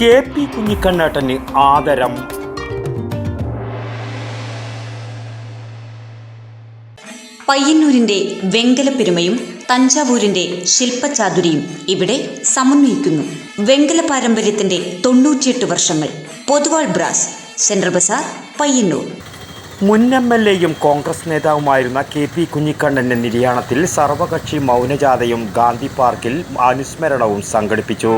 K P കുഞ്ഞിക്കണ്ണേട്ടന് ആദരം. പയ്യന്നൂരിന്റെ വെങ്കലപ്പെരുമയും തഞ്ചാവൂരിന്റെ ശില്പചാതുരിയും ഇവിടെ സമന്വയിക്കുന്നു. വെങ്കല പാരമ്പര്യത്തിന്റെ തൊണ്ണൂറ്റിയെട്ട് വർഷങ്ങൾ. Poduval brass central bazaar Payyanur. മുൻ എം എൽ എയും കോൺഗ്രസ് നേതാവുമായിരുന്ന കെ പി കുഞ്ഞിക്കണ്ണന്റെ നിര്യാണത്തിൽ സർവകക്ഷി മൗനജാഥയും ഗാന്ധി പാർക്കിൽ അനുസ്മരണവും സംഘടിപ്പിച്ചു.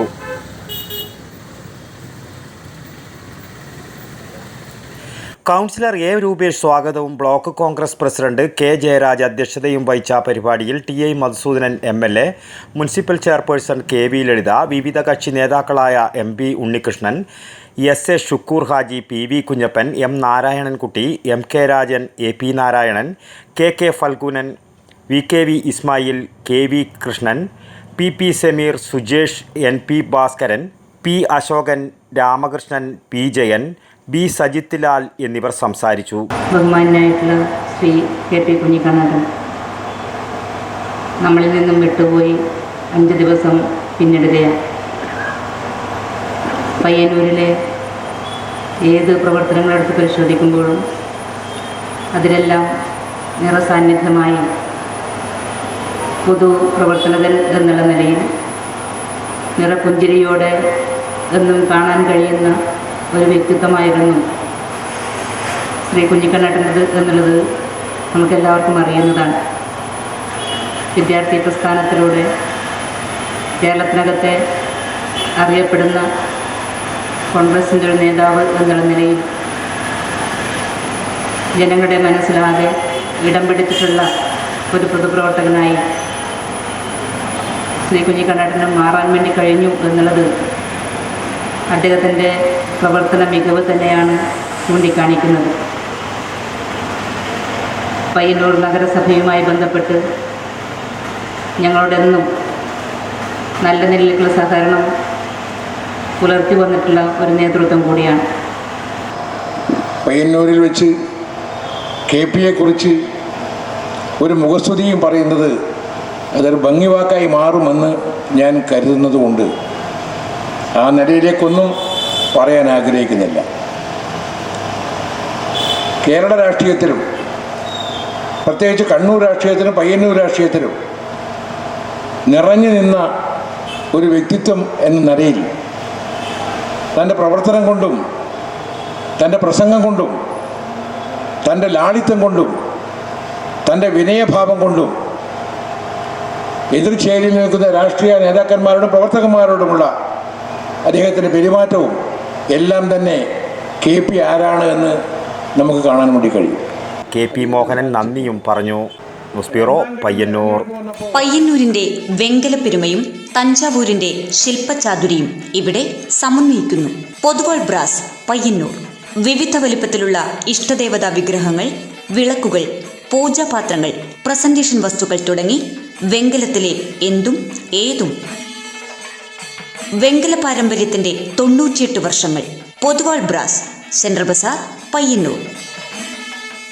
കൗൺസിലർ എ രൂപേഷ് സ്വാഗതവും block Congress president K Jayaraj അധ്യക്ഷതയും വഹിച്ച പരിപാടിയിൽ T I Madhusoodanan M L A municipal chairperson K V Lalitha വിവിധ കക്ഷി നേതാക്കളായ M P Unnikrishnan S A Shukkur Haji P V Kunhappan M Narayanankutty M K Rajan A P Narayanan K K Phalgunan V K V Ismail K V Krishnan P P Sameer Sujesh N P Bhaskaran P Ashokan Ramakrishnan P Jayan B Sajith Lal എന്നിവർ സംസാരിച്ചു. ബഹുമാനായിട്ടുള്ള Shri K P Kunhikannan നമ്മളിൽ നിന്നും വിട്ടുപോയി അഞ്ച് ദിവസം പിന്നിടുകയാണ്. പയ്യന്നൂരിലെ ഏത് പ്രവർത്തനങ്ങളെടുത്ത് പരിശോധിക്കുമ്പോഴും അതിലെല്ലാം നിറസാന്നിധ്യമായി പൊതു പ്രവർത്തകൻ എന്നുള്ള നിലയിൽ നിറപുഞ്ചിരിയോടെ എന്നും കാണാൻ കഴിയുന്ന ഒരു വ്യക്തിത്വമായിരുന്നു. ശ്രീ കുഞ്ഞിക്കണ്ണേട്ടനത് എന്നുള്ളത് നമുക്കെല്ലാവർക്കും അറിയുന്നതാണ്. വിദ്യാർത്ഥി പ്രസ്ഥാനത്തിലൂടെ കേരളത്തിനകത്തെ അറിയപ്പെടുന്ന കോൺഗ്രസിന്റെ ഒരു നേതാവ് എന്നുള്ള നിലയിൽ ജനങ്ങളുടെ മനസ്സിലാകെ ഇടം പിടിച്ചിട്ടുള്ള ഒരു പൊതുപ്രവർത്തകനായി ശ്രീ കുഞ്ഞിക്കണ്ണേട്ടന് മാറാൻ വേണ്ടി കഴിഞ്ഞു എന്നുള്ളത് അദ്ദേഹത്തിന്റെ പ്രവർത്തന മികവ് തന്നെയാണ് ചൂണ്ടിക്കാണിക്കുന്നത്. പയ്യന്നൂർ നഗരസഭയുമായി ബന്ധപ്പെട്ട് ഞങ്ങളോടെന്നും നല്ല നിലയിലുള്ള സഹകരണം പുലർത്തി വന്നിട്ടുള്ള ഒരു നേതൃത്വം കൂടിയാണ്. പയ്യന്നൂരിൽ വെച്ച് കെ പിയെക്കുറിച്ച് ഒരു മുഖസ്തുതിയും പറയുന്നത് അതൊരു ഭംഗിവാക്കായി മാറുമെന്ന് ഞാൻ കരുതുന്നതുകൊണ്ട് ആ നിലയിലേക്കൊന്നും പറയാൻ ആഗ്രഹിക്കുന്നില്ല. കേരള രാഷ്ട്രീയത്തിലും പ്രത്യേകിച്ച് കണ്ണൂർ രാഷ്ട്രീയത്തിലും പയ്യന്നൂർ രാഷ്ട്രീയത്തിലും നിറഞ്ഞു നിന്ന ഒരു വ്യക്തിത്വം എന്ന നിലയിൽ തന്റെ പ്രവർത്തനം കൊണ്ടും തന്റെ പ്രസംഗം കൊണ്ടും തന്റെ ലാളിത്യം കൊണ്ടും തന്റെ വിനയഭാവം കൊണ്ടും എതിർചേരിയിൽ നിൽക്കുന്ന രാഷ്ട്രീയ നേതാക്കന്മാരോടും പ്രവർത്തകന്മാരോടുമുള്ള അദ്ദേഹത്തിന്റെ പെരുമാറ്റവും എല്ലാം തന്നെ കെ പി ആരാണ് എന്ന് നമുക്ക് കാണാൻ വേണ്ടി കഴിയും. കെ പി മോഹനൻ നന്ദിയും പറഞ്ഞു. News bureau Payyanur. പയ്യന്നൂരിന്റെ വെങ്കലപ്പെരുമയും തഞ്ചാവൂരിന്റെ ശില്പചാതുരിയും ഇവിടെ സമന്വയിക്കുന്നു. പൊതുവാൾ ബ്രാസ് പയ്യന്നൂർ. വിവിധ വലിപ്പത്തിലുള്ള ഇഷ്ടദേവതാ വിഗ്രഹങ്ങൾ വിളക്കുകൾ പൂജാപാത്രങ്ങൾ പ്രസന്റേഷൻ വസ്തുക്കൾ തുടങ്ങി വെങ്കലത്തിലെ എന്തും ഏതും വെങ്കല പാരമ്പര്യത്തിന്റെ തൊണ്ണൂറ്റിയെട്ട് വർഷങ്ങൾ. Poduval brass central bazaar Payyanur.